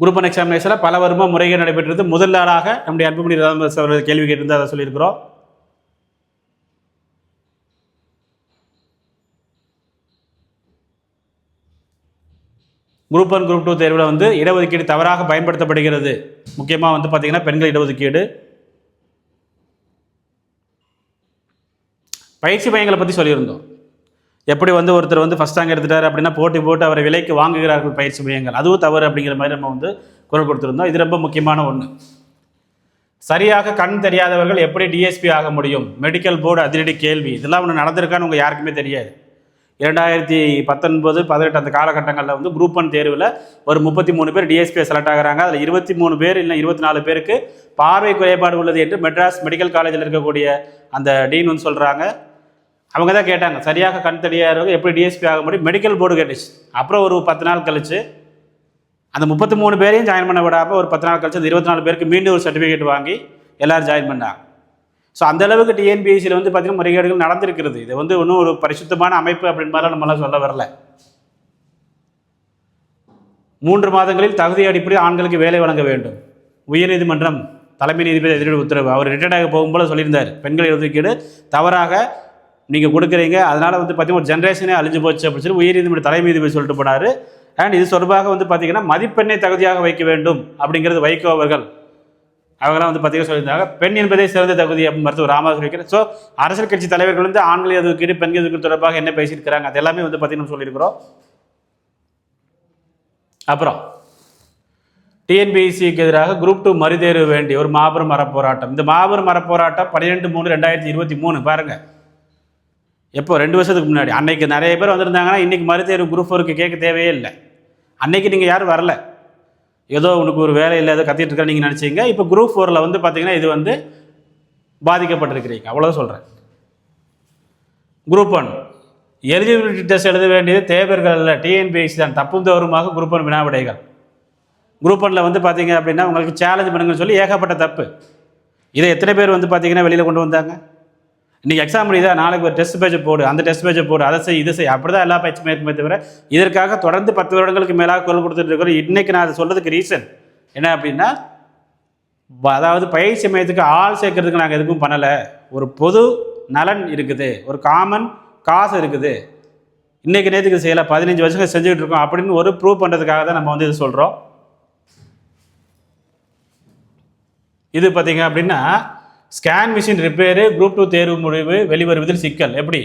குரூப் ஒன் எக்ஸாமினேஷனில் பல வருமா முறைகள் நடைபெற்றது. முதல் நாளாக நம்முடைய அன்புமணி ராமதாஸ் அவர்கள் கேள்வி கேட்டிருந்தால் அதை சொல்லியிருக்கிறோம். குரூப் ஒன் குரூப் டூ தேர்வில் வந்து இடஒதுக்கீடு தவறாக பயன்படுத்தப்படுகிறது. முக்கியமாக வந்து பார்த்திங்கன்னா பெண்கள் இடஒதுக்கீடு. பயிற்சி மையங்களை பற்றி சொல்லியிருந்தோம். எப்படி வந்து ஒருத்தர் வந்து ஃபஸ்ட் ரேங்க் எடுத்துட்டார் அப்படின்னா போட்டி போட்டு அவரை விலைக்கு வாங்குகிறார்கள் பயிற்சி மையங்கள். அதுவும் தவறு அப்படிங்கிற மாதிரி நம்ம வந்து குரல் கொடுத்துருந்தோம். இது ரொம்ப முக்கியமான ஒன்று சரியாக கண் தெரியாதவர்கள் எப்படி டிஎஸ்பி ஆக முடியும்? மெடிக்கல் போர்டு அதிரடி கேள்வி. இதெல்லாம் ஒன்று நடந்திருக்கான்னு உங்கள் யாருக்குமே தெரியாது. இரண்டாயிரத்தி பத்தொன்பது பதினெட்டு அந்த காலகட்டங்களில் வந்து குரூப் ஒன் தேர்வில் ஒரு முப்பத்தி மூணு பேர் டிஎஸ்பியை செலக்ட் ஆகுறாங்க. அதில் இருபத்தி மூணு பேர் இல்லை இருபத்தி நாலு பேருக்கு பார்வை குறைபாடு உள்ளது என்று மெட்ராஸ் மெடிக்கல் காலேஜில் இருக்கக்கூடிய அந்த டீன் வந்து சொல்கிறாங்க அவங்க தான் கேட்டாங்க சரியாக கண் தெரியாதவங்க எப்படி டிஎஸ்பி ஆக முடியும்? மெடிக்கல் போர்டு கேட்டுச்சு. அப்புறம் ஒரு பத்து நாள் கழிச்சு அந்த முப்பத்தி மூணு பேரையும் ஜாயின் பண்ண விடாமல் ஒரு பத்து நாள் கழிச்சு அந்த இருபத்தி நாலு பேருக்கு மீண்டும் ஒரு சர்டிஃபிகேட் வாங்கி எல்லோரும் ஜாயின் பண்ணாங்க. ஸோ அந்த அளவுக்கு டிஎன்பிஎஸ்சியில் வந்து பார்த்தீங்கன்னா முறைகேடுகள் நடந்திருக்கிறது. இது வந்து இன்னும் ஒரு பரிசுத்தமான அமைப்பு அப்படின்னு மாதிரி நம்மளாம் சொல்ல வரல. மூன்று மாதங்களில் தகுதி அடிப்படையில் ஆண்களுக்கு வேலை வழங்க வேண்டும். உயர்நீதிமன்றம் தலைமை நீதிபதி எதிரீடு உத்தரவு. அவர் ரிட்டையர்டாக ஆக போகும்போது சொல்லியிருந்தார். பெண்கள் ஒதுக்கீடு தவறாக நீங்கள் கொடுக்குறீங்க. அதனால் வந்து பார்த்தீங்கன்னா ஒரு ஜென்ரேஷனே அழிஞ்சு போச்சு அப்படின்னு சொல்லி உயர்நீதிமன்ற தலைமை நீதிபதி சொல்லிட்டு போனார். அண்ட் இது தொடர்பாக வந்து பார்த்தீங்கன்னா மதிப்பெண்ணை தகுதியாக வைக்க வேண்டும் அப்படிங்கிறது வைகோ அவர்கள் அவங்களாம் வந்து பார்த்தீங்கன்னா சொல்லியிருந்தாங்க பெண் என்பதே சிறந்த தகுதி அப்படின்னு மருத்துவர் ராமதாஸ் வைக்கிறேன் ஸோ அரசியல் கட்சி தலைவர்கள் வந்து ஆண்களை ஒதுக்கீடு பெண்கள் ஒதுக்கீடு தொடர்பாக என்ன பேசியிருக்கிறாங்க அது எல்லாமே வந்து பார்த்தீங்கன்னா சொல்லியிருக்கிறோம். அப்புறம் டிஎன்பிஎஸ்சிக்கு எதிராக குரூப் டூ மறுதேர்வு வேண்டிய ஒரு மாபெரும் மரப்போராட்டம். இந்த மாபெரும் மரப்போராட்டம் பன்னிரெண்டு மூணு ரெண்டாயிரத்தி இருபத்தி மூணு பாருங்கள் எப்போ? ரெண்டு வருஷத்துக்கு முன்னாடி. அன்னைக்கு நிறைய பேர் வந்திருந்தாங்கன்னா இன்றைக்கி மறுதேர்வு குரூப் ஒர்க்கு கேட்க தேவையே இல்லை. அன்னைக்கு நீங்கள் யாரும் வரல. ஏதோ உனக்கு ஒரு வேலை இல்லை ஏதோ கத்திட்டு இருக்க நீங்கள் நினச்சிங்க. இப்போ குரூப் ஃபோரில் வந்து பார்த்தீங்கன்னா இது வந்து பாதிக்கப்பட்டிருக்கிறீங்க. அவ்வளோதான் சொல்கிறேன் குரூப் ஒன் எலிஜிபிலிட்டி டெஸ்ட் எழுத வேண்டியது தேவர்கள் இல்லை டிஎன்பிஎஸ்சி தான். தப்பும் தவறுமாக குரூப் ஒன் வினாவிடைகள். குரூப் ஒன்னில் வந்து பார்த்தீங்க அப்படின்னா உங்களுக்கு சேலஞ்ச் பண்ணுங்கன்னு சொல்லி ஏகப்பட்ட தப்பு. இதை எத்தனை பேர் வந்து பார்த்தீங்கன்னா வெளியில் கொண்டு வந்தாங்க? இன்றைக்கி எக்ஸாம் முடியுதா நாளைக்கு ஒரு டெஸ்ட் பேஜை போடு. அந்த டெஸ்ட் பேஜை போடு. அதை செய் இதை செய். அப்படி தான் எல்லா பயிற்சி மேற்குமே தவிர இதற்காக தொடர்ந்து பத்து வருடங்களுக்கு மேலாக குரல் கொடுத்துட்டு இருக்கிறோம் இன்றைக்கி நான் அதை சொல்கிறதுக்கு ரீசன் என்ன அப்படின்னா அதாவது பயிற்சி மையத்துக்கு ஆள் சேர்க்கறதுக்கு நாங்கள் எதுவும் பண்ணலை. ஒரு பொது நலன் இருக்குது. ஒரு காமன் காசு இருக்குது. இன்றைக்கி நேற்றுக்கு செய்யலை. பதினஞ்சு வருஷம் செஞ்சுக்கிட்டு இருக்கோம் அப்படின்னு ஒரு ப்ரூவ் பண்ணுறதுக்காக தான் நம்ம வந்து இது சொல்கிறோம் இது பார்த்தீங்க அப்படின்னா scan machine repair group two தேர்வு முடிவு வெளிவருவதில் சிக்கல். எப்படி?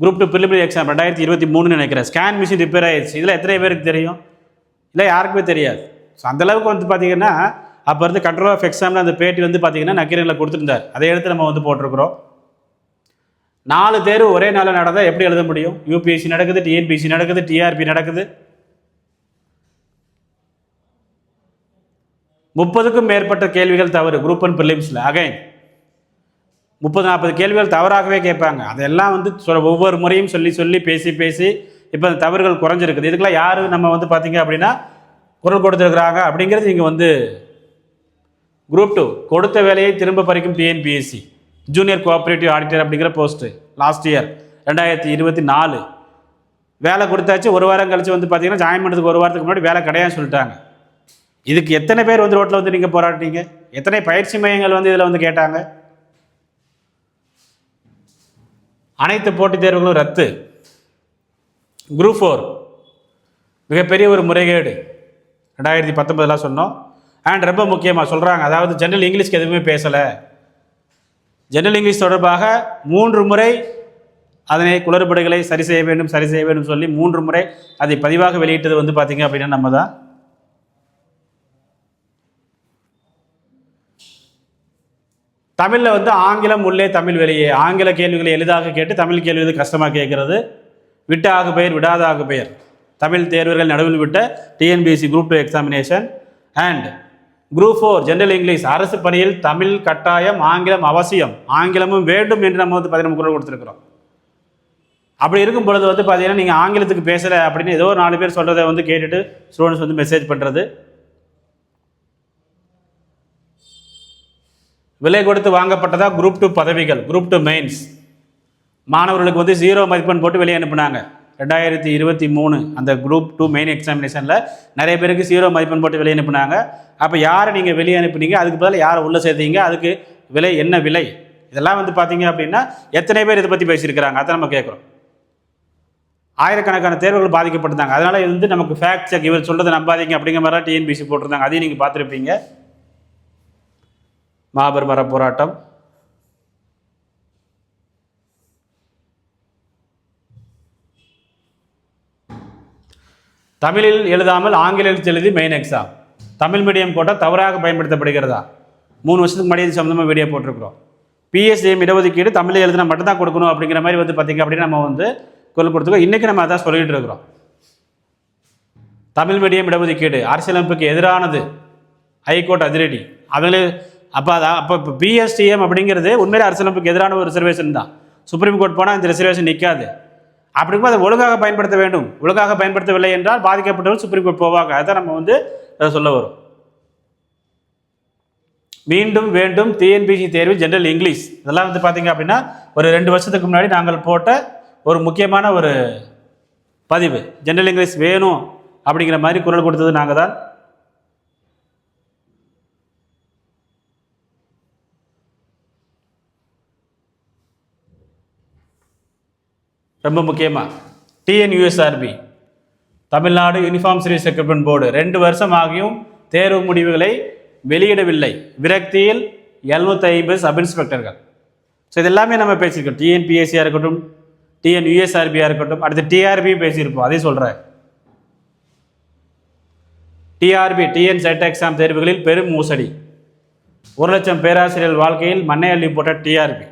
குரூப் டூ ப்ரிலிமினரி எக்ஸாம் ரெண்டாயிரத்தி இருபத்தி மூணுன்னு நினைக்கிறேன். ஸ்கேன் மிஷின் ரிப்பேர் ஆயிடுச்சு. இதில் எத்தனை பேருக்கு தெரியும்? இல்லை யாருக்குமே தெரியாது. ஸோ அந்தளவுக்கு வந்து பார்த்தீங்கன்னா அப்போ இருந்து கண்ட்ரோல் ஆஃப் எக்ஸாமில் அந்த பேட்டி வந்து பார்த்தீங்கன்னா நக்கீரனில் கொடுத்துருந்தார். அதை எடுத்து நம்ம வந்து போட்டிருக்கிறோம். நாலு தேர்வு ஒரே நாளில் நடந்தால் எப்படி எழுத முடியும்? யூபிஎஸ்சி நடக்குது டிஎன்பிஎஸ்சி நடக்குது டிஆர்பி நடக்குது. முப்பதுக்கும் மேற்பட்ட கேள்விகள் தவறு. குரூப் அண்ட் பிலிம்ஸில் அகைன் முப்பது நாற்பது கேள்விகள் தவறாகவே கேட்பாங்க. அதெல்லாம் வந்து சொ- ஒவ்வொரு முறையும் சொல்லி சொல்லி பேசி பேசி இப்போ அந்த தவறுகள் குறைஞ்சிருக்குது. இதுக்கெல்லாம் யார் நம்ம வந்து பார்த்தீங்க அப்படின்னா குரல் கொடுத்துருக்குறாங்க அப்படிங்கிறது இங்கே வந்து குரூப் டூ கொடுத்த வேலையை திரும்ப பறிக்கும் டிஎன்பிஎஸ்சி ஜூனியர் கோஆப்ரேட்டிவ் ஆடிட்டர் அப்படிங்கிற போஸ்ட்டு லாஸ்ட் இயர் ரெண்டாயிரத்தி இருபத்தி நாலு. வேலை கொடுத்தாச்சு. ஒரு வாரம் கழிச்சு வந்து பார்த்தீங்கன்னா ஜாயின் பண்ணுறதுக்கு ஒரு வாரத்துக்கு முன்னாடி வேலை கிடையாதுன்னு சொல்லிட்டாங்க. இதுக்கு எத்தனை பேர் வந்து ரோட்டில் வந்து நீங்கள் போராட்டினீங்க எத்தனை பயிற்சி மையங்கள் வந்து இதில் வந்து கேட்டாங்க? அனைத்து போட்டித் தேர்வுகளும் ரத்து. குரூப் ஃபோர் மிகப்பெரிய ஒரு முறைகேடு. ரெண்டாயிரத்தி பத்தொன்பதுலாம் சொன்னோம். அண்ட் ரொம்ப முக்கியமாக சொல்கிறாங்க அதாவது ஜென்ரல் இங்கிலீஷ்க்கு எதுவுமே பேசலை. ஜென்ரல் இங்கிலீஷ் தொடர்பாக மூன்று முறை அதனை குளறுபடுகளை சரி செய்ய வேண்டும் சரி செய்ய வேண்டும் சொல்லி மூன்று முறை அதை பதிவாக வெளியிட்டது வந்து பார்த்தீங்க அப்படின்னா நம்ம தான் தமிழில் வந்து ஆங்கிலம் உள்ளே தமிழ் வெளியே. ஆங்கில கேள்விகளை எளிதாக கேட்டு தமிழ் கேள்வி வந்து கஷ்டமாக கேட்கறது. விட்ட பெயர் விடாத பெயர். தமிழ் தேர்வர்கள் நடுவில் விட்ட TNPSC group two examination and group four general English அரசு பணியில் தமிழ் கட்டாயம் ஆங்கிலம் அவசியம். ஆங்கிலமும் வேண்டும் என்று நம்ம வந்து பதினொன்று குரல் கொடுத்துருக்குறோம். அப்படி இருக்கும் பொழுது வந்து பார்த்தீங்கன்னா நீங்கள் ஆங்கிலத்துக்கு பேசலை அப்படின்னு ஏதோ ஒரு நாலு பேர் சொல்கிறத வந்து கேட்டுட்டு ஸ்டூடெண்ட்ஸ் வந்து மெசேஜ் பண்ணுறது விலை கொடுத்து வாங்கப்பட்டதா குரூப் டூ பதவிகள் குரூப் டூ மெயின்ஸ் மாணவர்களுக்கு வந்து ஜீரோ மதிப்பெண் போட்டு வெளியே அனுப்புனாங்க. ரெண்டாயிரத்தி இருபத்தி மூணு அந்த குரூப் டூ மெயின் எக்ஸாமினேஷனில் நிறைய பேருக்கு ஜீரோ மதிப்பெண் போட்டு வெளியே அனுப்புனாங்க. அப்போ யாரை நீங்கள் வெளியே அனுப்புனீங்க? அதுக்கு பதிலாக யாரை உள்ளே சேர்த்தீங்க? அதுக்கு விலை என்ன விலை? இதெல்லாம் வந்து பார்த்தீங்க அப்படின்னா எத்தனை பேர் இதை பற்றி பேசியிருக்கிறாங்க? அதை நம்ம கேட்குறோம் ஆயிரக்கணக்கான தேர்வுகள் பாதிக்கப்பட்டிருந்தாங்க. அதனால் இது வந்து நமக்கு ஃபேக்ட் செக் இவர் சொல்கிறத நம்பாதீங்க அப்படிங்கிற மாதிரி டிஎன்பிசி போட்டிருந்தாங்க. அதையும் நீங்கள் பார்த்துருப்பீங்க. மாபெரும் போராட்டம் தமிழில் எழுதாமல் ஆங்கிலத்தில் எழுதி மெயின் எக்ஸாம் தமிழ் மீடியம் போட்டால் தவறாக பயன்படுத்தப்படுகிறதா? மூணு வருஷத்துக்கு முன்னாடி இது சம்மந்தமாக வீடியோ போட்டிருக்கிறோம். பிஎஸ்டிஎம் இடஒதுக்கீடு தமிழில் எழுதினா மட்டும்தான் கொடுக்கணும் அப்படிங்கிற மாதிரி வந்து பார்த்திங்க அப்படின்னா நம்ம வந்து குரல் கொடுத்துக்கோ இன்றைக்கி நம்ம அதான் சொல்லிட்டு இருக்கிறோம். தமிழ் மீடியம் இடஒதுக்கீடு அரசியலமைப்புக்கு எதிரானது. ஹைகோர்ட் அதிரடி. அவங்களே அப்போ அதான் அப்போ இப்போ பிஎஸ்டிஎம் அப்படிங்கிறது உண்மையிலே அரசியலமைப்புக்கு எதிரான ஒரு ரிசர்வேஷன் தான். சுப்ரீம் கோர்ட் போனால் இந்த ரிசர்வேஷன் நிற்காது அப்படிங்கும்போது அதை ஒழுங்காக பயன்படுத்த வேண்டும். ஒழுங்காக பயன்படுத்தவில்லை என்றால் பாதிக்கப்பட்டவர் சுப்ரீம் கோர்ட் போவாங்க. அதுதான் நம்ம வந்து அதை சொல்ல வரும். மீண்டும் வேண்டும் டிஎன்பிசி தேர்வு ஜென்ரல் இங்கிலீஷ் இதெல்லாம் வந்து பார்த்தீங்க அப்படின்னா ஒரு ரெண்டு வருஷத்துக்கு முன்னாடி நாங்கள் போட்ட ஒரு முக்கியமான ஒரு பதிவு. ஜென்ரல் இங்கிலீஷ் வேணும் அப்படிங்கிற மாதிரி குரல் கொடுத்தது நாங்கள் தான் ரொம்ப முக்கியமாக TNUSRB Tamil Nadu uniform service recruitment board ரெண்டு வருஷம் ஆகியும் தேர்வு முடிவுகளை வெளியிடவில்லை. விரக்தியில் எழுநூத்தி ஐம்பது சப் இன்ஸ்பெக்டர்கள் ஸோ இது எல்லாமே நம்ம பேசியிருக்கோம் டிஎன்பிஎஸ்சியாக இருக்கட்டும் டிஎன்யூஎஸ்ஆர்பியாக இருக்கட்டும். அடுத்து டிஆர்பியும் பேசியிருப்போம். அதே சொல்கிறேன் டிஆர்பி டிஎன் செட் எக்ஸாம் தேர்வுகளில் பெரும் மோசடி. ஒரு லட்சம் பேராசிரியர் வாழ்க்கையில் மண்ணை அள்ளி போட்ட டிஆர்பி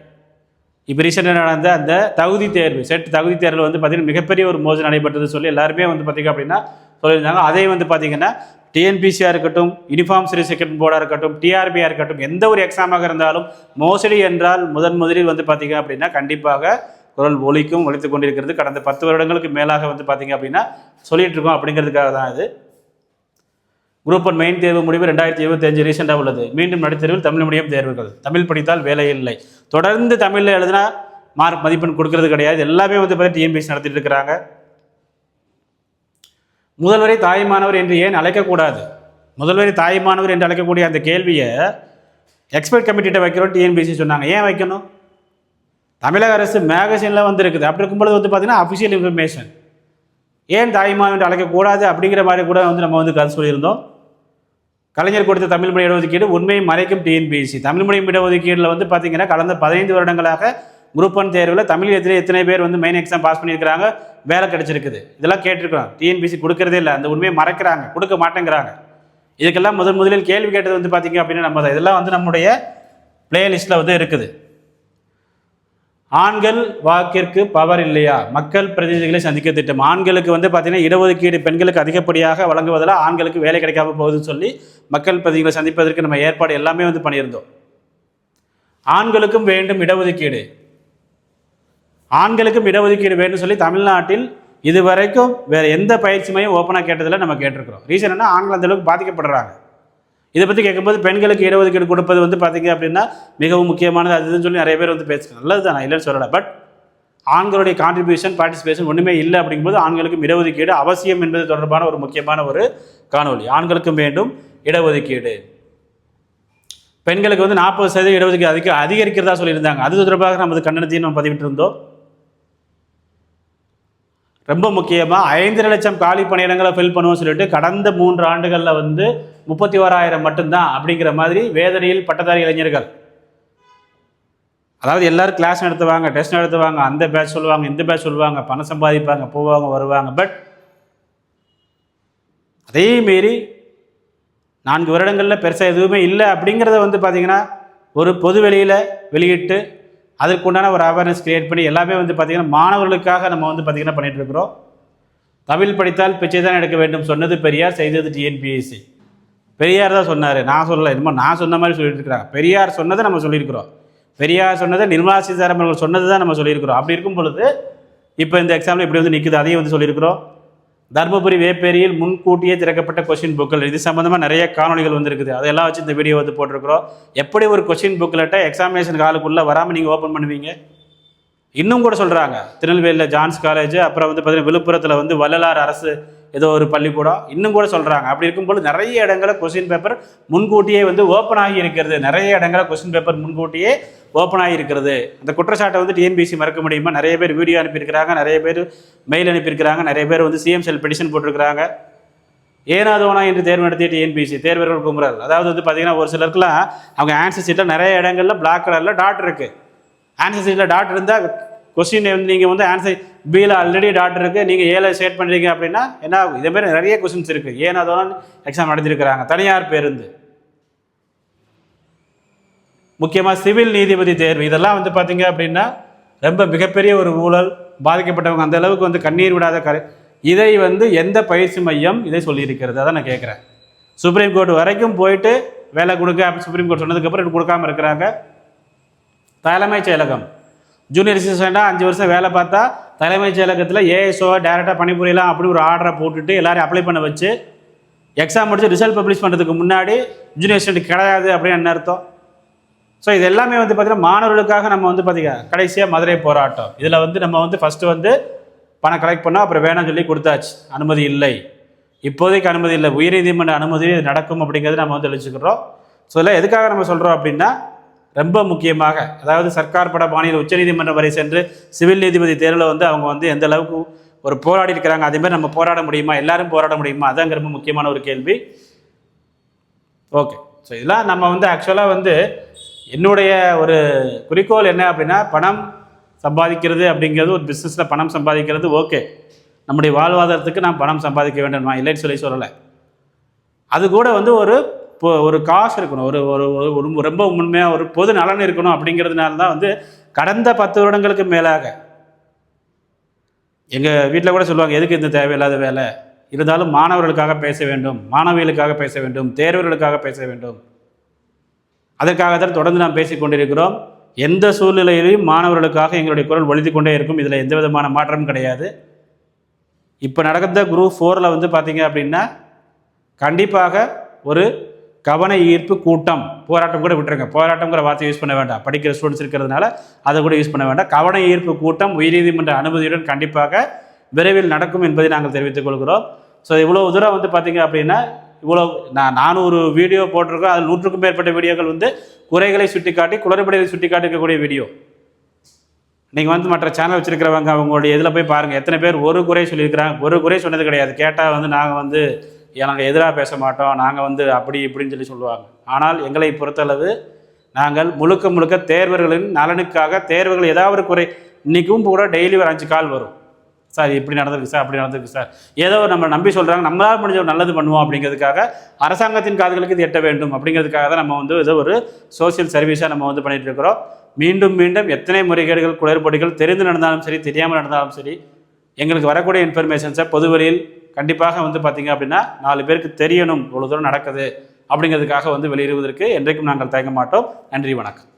இப்போ ரீசெண்டாக நடந்த அந்த தகுதி தேர்வு செட் தகுதி தேர்வில் வந்து பார்த்திங்கன்னா மிகப்பெரிய ஒரு மோசம் நடைபெற்றது சொல்லி எல்லாருமே வந்து பார்த்திங்க அப்படின்னா சொல்லியிருந்தாங்க. அதையும் வந்து பார்த்திங்கன்னா டிஎன்பிசியாக இருக்கட்டும் யூனிஃபார்ம் சர்வீஸ் செக்ரட்டரி போர்டாக இருக்கட்டும் டிஆர்பியாக இருக்கட்டும் எந்த ஒரு எக்ஸாமாக இருந்தாலும் மோசடி என்றால் முதன் முதலில் வந்து பார்த்திங்க அப்படின்னா கண்டிப்பாக குரல் ஒலிக்கும் ஒழித்து கொண்டிருக்கிறது. கடந்த பத்து வருடங்களுக்கு மேலாக வந்து பார்த்திங்க அப்படின்னா சொல்லிகிட்டு இருக்கோம் அப்படிங்கிறதுக்காக தான் இது. குரூப் ஒன் மெயின் தேர்வு முடிவு ரெண்டாயிரத்தி இருபத்தஞ்சு ரீசெண்டாக உள்ளது. மீண்டும் நடுத்தேர்வில் தமிழ் மீடியம் தேர்வுகள். தமிழ் படித்தால் வேலை இல்லை. தொடர்ந்து தமிழில் எழுதினா மார்க் மதிப்பெண் கொடுக்கறது கிடையாது. எல்லாமே வந்து பார்த்தீங்கன்னா டிஎன்பிஎஸ் நடத்திட்டு இருக்கிறாங்க. முதல்வரை தாய்மானவர் என்று ஏன் அழைக்கக்கூடாது? முதல்வரை தாய்மானவர் என்று அழைக்கக்கூடிய அந்த கேள்வியை எக்ஸ்பர்ட் கமிட்டிகிட்ட வைக்கிறோம் டிஎன்பிஎஸ்சி சொன்னாங்க. ஏன் வைக்கணும்? தமிழக அரசு மேகசினில் வந்து இருக்குது அப்படி இருக்கும்பொழுது வந்து பார்த்தீங்கன்னா அஃபிஷியல் இன்ஃபர்மேஷன் ஏன் தாய்மானவர் என்று அழைக்கக்கூடாது அப்படிங்கிற மாதிரி கூட வந்து நம்ம வந்து கருத்து சொல்லியிருந்தோம். கலைஞர் கொடுத்த தமிழ் மொழி இடஒதுக்கீடு உண்மையை மறைக்கும் டிஎன்பிஎஸ்சி. தமிழ் மொழி இடஒதுக்கீடில் வந்து பார்த்தீங்கன்னா கடந்த பதினைந்து வருடங்களாக குரூப் ஒன் தேர்வில் தமிழ் எத்தனை எத்தனை பேர் வந்து மெயின் எக்ஸாம் பாஸ் பண்ணியிருக்கிறாங்க வேலை கிடைச்சிருக்குது. இதெல்லாம் கேட்டிருக்கிறோம் டிஎன்பிஎஸ்சி கொடுக்கறதே இல்லை. அந்த உண்மையை மறைக்கிறாங்க. கொடுக்க மாட்டேங்கிறாங்க. இதுக்கெல்லாம் முதன் முதலில் கேள்வி கேட்டது வந்து பார்த்தீங்க அப்படின்னா நம்ம இதெல்லாம் வந்து நம்முடைய பிளேலிஸ்ட்டில் வந்து இருக்குது. ஆண்கள் வாக்கிற்கு பவர் இல்லையா? மக்கள் பிரதிநிதிகளை சந்திக்க திட்டம். ஆண்களுக்கு வந்து பார்த்தீங்கன்னா இடஒதுக்கீடு பெண்களுக்கு அதிகப்படியாக வழங்குவதில் ஆண்களுக்கு வேலை கிடைக்காம போகுதுன்னு சொல்லி மக்கள் பிரதிநிதிகளை சந்திப்பதற்கு நம்ம ஏற்பாடு எல்லாமே வந்து பண்ணியிருந்தோம். ஆண்களுக்கும் வேண்டும் இடஒதுக்கீடு. ஆண்களுக்கும் இடஒதுக்கீடு வேணும்னு சொல்லி தமிழ்நாட்டில் இதுவரைக்கும் வேறு எந்த பயிற்சி மையம் ஓப்பனாக கேட்டதில் நம்ம கேட்டிருக்கிறோம். ரீசன் என்ன ஆண்கள் அந்தளவுக்கு பாதிக்கப்படுறாங்க. இதை பற்றி கேட்கும்போது பெண்களுக்கு இடஒதுக்கீடு கொடுப்பது வந்து பார்த்தீங்க அப்படின்னா மிகவும் முக்கியமானது. அதுதான் சொல்லி நிறைய பேர் வந்து பேசுகிறேன் நல்லது தான் நான் இல்லைன்னு சொல்லலை. பட் ஆண்களுடைய கான்ட்ரிபியூஷன் பார்ட்டிசிபேஷன் ஒன்றுமே இல்லை அப்படிங்கும்போது ஆண்களுக்கும் இடஒதுக்கீடு அவசியம் என்பது தொடர்பான ஒரு முக்கியமான ஒரு காணொளி. ஆண்களுக்கும் வேண்டும் இடஒதுக்கீடு. பெண்களுக்கு வந்து நாற்பது சதவீத இடஒதுக்கீடு அதிக அதிகரிக்கிறதா சொல்லியிருந்தாங்க. அது தொடர்பாக நமது கண்டனத்தையும் நம்ம பதிவிட்டிருந்தோம். ரொம்ப முக்கியமாக ஐந்தரை லட்சம் காலி பணியிடங்களை ஃபில் பண்ணுவோம்னு சொல்லிட்டு கடந்த மூன்று ஆண்டுகளில் வந்து முப்பத்தி ஓராயிரம் மட்டும்தான் அப்படிங்கிற மாதிரி வேதனையில் பட்டதாரி இளைஞர்கள். அதாவது எல்லாரும் கிளாஸ் நடத்துவாங்க டெஸ்ட் நடத்துவாங்க அந்த பேட்ச் சொல்லுவாங்க இந்த பேட்ச் சொல்லுவாங்க பணம் சம்பாதிப்பாங்க போவாங்க வருவாங்க. பட் அதே மீறி நான்கு வருடங்களில் பெருசாக எதுவுமே இல்லை அப்படிங்கிறத வந்து பார்த்திங்கன்னா ஒரு பொது வெளியில் வெளியிட்டு அதற்குண்டான ஒரு அவேர்னஸ் கிரியேட் பண்ணி எல்லாமே வந்து பார்த்திங்கன்னா மாணவர்களுக்காக நம்ம வந்து பார்த்திங்கன்னா பண்ணிகிட்ருக்குறோம் தமிழ் படித்தால் பிச்சை தான் எடுக்க வேண்டும் சொன்னது பெரியார் செய்தது டிஎன்பிஎஸ்சி பெரியார் தான் சொன்னார். நான் சொல்லலை. என்னமோ நான் சொன்ன மாதிரி சொல்லிட்டு இருக்கிறாங்க பெரியார் சொன்னதை நம்ம சொல்லியிருக்கிறோம். பெரியார் சொன்னதை நிர்மலா சீதாராமன் அவர்கள் சொன்னது தான் நம்ம சொல்லியிருக்கிறோம். அப்படி இருக்கும் பொழுது இப்போ இந்த எக்ஸாமில் இப்படி வந்து நிற்குது அதையும் வந்து சொல்லியிருக்கிறோம். தர்மபுரி வேப்பேரியில் முன்கூட்டியே திறக்கப்பட்ட கொஸ்டின் புக்கள் இது சம்மந்தமாக நிறைய காணொலிகள் வந்துருக்குது. அதெல்லாம் வச்சு இந்த வீடியோ வந்து போட்டிருக்கிறோம். எப்படி ஒரு கொஸ்டின் புக்லெட்டை எக்ஸாமினேஷன் காலுக்குள்ளே வராமல் நீங்கள் ஓப்பன் பண்ணுவீங்க? இன்னும் கூட சொல்கிறாங்க திருநெல்வேலியில் ஜான்ஸ் காலேஜ் அப்புறம் வந்து பார்த்தீங்கன்னா விழுப்புரத்தில் வந்து வள்ளலார் அரசு ஏதோ ஒரு பள்ளிக்கூடம் இன்னும் கூட சொல்கிறாங்க அப்படி இருக்கும்போது நிறைய இடங்களில் கொஸ்டின் பேப்பர் முன்கூட்டியே வந்து ஓப்பன் ஆகி இருக்கிறது. நிறைய இடங்களில் கொஸ்டின் பேப்பர் முன்கூட்டியே ஓப்பன் ஆகி இருக்கிறது. அந்த குற்றச்சாட்டை வந்து டிஎன்பிசி மறக்க முடியுமா? நிறைய பேர் வீடியோ அனுப்பியிருக்கிறாங்க. நிறைய பேர் மெயில் அனுப்பியிருக்கிறாங்க. நிறைய பேர் வந்து சிஎம் செல் பெடிஷன் போட்டிருக்கிறாங்க. ஏனாதோனா என்று தேர்வு நடத்திய டிஎன்பிசி தேர்வர்கள் கும்புறல் அதாவது வந்து பார்த்தீங்கன்னா ஒரு சிலருக்குலாம் அவங்க ஆன்சர் சீட்டில் நிறைய இடங்களில் பிளாக் கலரில் டாட் இருக்குது ஆன்சர் சீட்டில் டாட் இருந்தால் கொஸ்டின் வந்து நீங்கள் வந்து ஆன்சர் பியில் ஆல்ரெடி டாட் இருக்குது நீங்கள் ஏழை செட் பண்ணுறீங்க அப்படின்னா என்ன ஆகும்? இதே மாதிரி நிறைய கொஸ்டின்ஸ் இருக்குது ஏனாதோனா எக்ஸாம் நடத்திருக்கிறாங்க? தனியார் பேருந்து. முக்கியமாக சிவில் நீதிபதி தேர்வு. இதெல்லாம் வந்து பார்த்தீங்க அப்படின்னா ரொம்ப மிகப்பெரிய ஒரு ஊழல் பாதிக்கப்பட்டவங்க அந்த அளவுக்கு வந்து கண்ணீர் விடாத கரு இதை வந்து எந்த பயிற்சி மையம் இதை சொல்லியிருக்கிறது? அதான் நான் கேட்குறேன் சுப்ரீம் கோர்ட் வரைக்கும் போயிட்டு வேலை கொடுக்க அப்படி சுப்ரீம் கோர்ட் சொன்னதுக்கப்புறம் கொடுக்காமல் கொடுக்காம இருக்கிறாங்க. தலைமைச் செயலகம். ஜூனியர் அசிஸ்டண்ட்டாக அஞ்சு வருஷம் வேலை பார்த்தா தலைமைச் செயலகத்தில் ஏஎஸ்ஓ டேரெக்டாக பணிபுரியலாம் அப்படி ஒரு ஆர்டரை போட்டுட்டு எல்லாரையும் அப்ளை பண்ண வச்சு எக்ஸாம் முடிச்சு ரிசல்ட் பப்ளிஷ் பண்ணுறதுக்கு முன்னாடி ஜூனியர் அசிஸ்டண்ட் கிடையாது அப்படின்னு என்ன அர்த்தம்? ஸோ இது எல்லாமே வந்து பார்த்திங்கன்னா மாணவர்களுக்காக நம்ம வந்து பார்த்தீங்கன்னா கடைசியாக மதுரை போராட்டம். இதில் வந்து நம்ம வந்து ஃபஸ்ட்டு வந்து பணம் கலெக்ட் பண்ணோம் அப்புறம் வேணாம்னு சொல்லி கொடுத்தாச்சு. அனுமதி இல்லை. இப்போதைக்கு அனுமதி இல்லை. உயர்நீதிமன்ற அனுமதி நடக்கும் அப்படிங்கிறது நம்ம வந்து அழிச்சுக்கிறோம் ஸோ இதில் எதுக்காக நம்ம சொல்கிறோம் அப்படின்னா ரொம்ப முக்கியமாக அதாவது சர்க்கார் பட பாணியில் உச்சநீதிமன்றம் வரை சென்று சிவில் நீதிபதி தேர்வில் வந்து அவங்க வந்து எந்த அளவுக்கு ஒரு போராடி இருக்கிறாங்க அதே மாதிரி நம்ம போராட முடியுமா எல்லாரும் போராட முடியுமா அதாங்க ரொம்ப முக்கியமான ஒரு கேள்வி. ஓகே. ஸோ இதெல்லாம் நம்ம வந்து ஆக்சுவலாக வந்து என்னுடைய ஒரு குறிக்கோள் என்ன அப்படின்னா பணம் சம்பாதிக்கிறது அப்படிங்கிறது ஒரு பிஸ்னஸில் பணம் சம்பாதிக்கிறது ஓகே. நம்முடைய வாழ்வாதாரத்துக்கு நான் பணம் சம்பாதிக்க வேண்டும் நான் இல்லைன்னு சொல்லி சொல்லலை. அது கூட வந்து ஒரு ஒரு காசு இருக்கணும் ஒரு ஒரு ஒரு- ரொம்ப உண்மையாக ஒரு பொது நலன் இருக்கணும் அப்படிங்கிறதுனால தான் வந்து கடந்த பத்து வருடங்களுக்கு மேலாக எங்கள் வீட்டில் கூட சொல்லுவாங்க எதுக்கு இந்த தேவையில்லாத வேலை? இருந்தாலும் மாணவர்களுக்காக பேச வேண்டும் மாணவிகளுக்காக பேச வேண்டும் தேர்வர்களுக்காக பேச வேண்டும். அதற்காக தான் தொடர்ந்து நாம் பேசிக்கொண்டிருக்கிறோம் எந்த சூழ்நிலையிலும் மாணவர்களுக்காக எங்களுடைய குரல் ஒழித்து கொண்டே இருக்கும். இதில் எந்த விதமான மாற்றமும் கிடையாது. இப்போ நடக்கிற குரூப் ஃபோரில் வந்து பார்த்தீங்க அப்படின்னா கண்டிப்பாக ஒரு கவன ஈர்ப்பு கூட்டம் போராட்டம் கூட விட்டுருங்க. போராட்டம்ங்கிற வார்த்தை யூஸ் பண்ண வேண்டாம். படிக்கிற ஸ்டூடெண்ட்ஸ் இருக்கிறதுனால அதை கூட யூஸ் பண்ண வேண்டாம். கவன ஈர்ப்பு கூட்டம் உயர்நீதிமன்ற அனுமதியுடன் கண்டிப்பாக விரைவில் நடக்கும் என்பதை நாங்கள் தெரிவித்துக் கொள்கிறோம். ஸோ இவ்வளோ தூரம் வந்து பார்த்தீங்க அப்படின்னா இவ்வளோ நான் நானூறு வீடியோ போட்டிருக்கோம். அதில் நூற்றுக்கும் மேற்பட்ட வீடியோக்கள் வந்து குறைகளை சுட்டிக்காட்டி குளறுபடிகளை சுட்டிக்காட்டி இருக்கக்கூடிய வீடியோ நீங்கள் வந்து மற்ற சேனல் வச்சிருக்கிறவங்க அவங்களுடைய இதில் போய் பாருங்கள் எத்தனை பேர் ஒரு குறை சொல்லியிருக்கிறாங்க. ஒரு குறை சொன்னது கிடையாது. கேட்டால் வந்து நாங்கள் வந்து நாங்கள் எதிராக பேச மாட்டோம் நாங்கள் வந்து அப்படி இப்படின்னு சொல்லி சொல்லுவாங்க. ஆனால் எங்களை பொறுத்தளவு நாங்கள் முழுக்க முழுக்க தேர்வர்களின் நலனுக்காக தேர்வுகள் ஏதாவது ஒரு குறை இன்றைக்கும் கூட டெய்லி ஒரு அஞ்சு கால் வரும். சார் இப்படி நடந்திருக்கு சார் அப்படி நடந்திருக்கு சார். ஏதோ நம்ம நம்பி சொல்கிறாங்க நம்மளால் முடிஞ்ச ஒரு நல்லது பண்ணுவோம் அப்படிங்கிறதுக்காக அரசாங்கத்தின் காதுகளுக்கு இது எட்ட வேண்டும் அப்படிங்கிறதுக்காக தான் நம்ம வந்து ஏதோ ஒரு சோஷியல் சர்வீஸாக நம்ம வந்து பண்ணிகிட்டு இருக்கிறோம். மீண்டும் மீண்டும் எத்தனை முறைகேடுகள் குளறுபடிகள் தெரிந்து நடந்தாலும் சரி தெரியாமல் நடந்தாலும் சரி எங்களுக்கு வரக்கூடிய இன்ஃபர்மேஷன்ஸை பொதுவெளியில் கண்டிப்பாக வந்து பார்த்தீங்க அப்படின்னா நாலு பேருக்கு தெரியணும் இவ்வளோ தூரம் நடக்குது அப்படிங்கிறதுக்காக வந்து வெளியிடுவதற்கு என்றைக்கும் நாங்கள் தயங்க மாட்டோம். நன்றி வணக்கம்.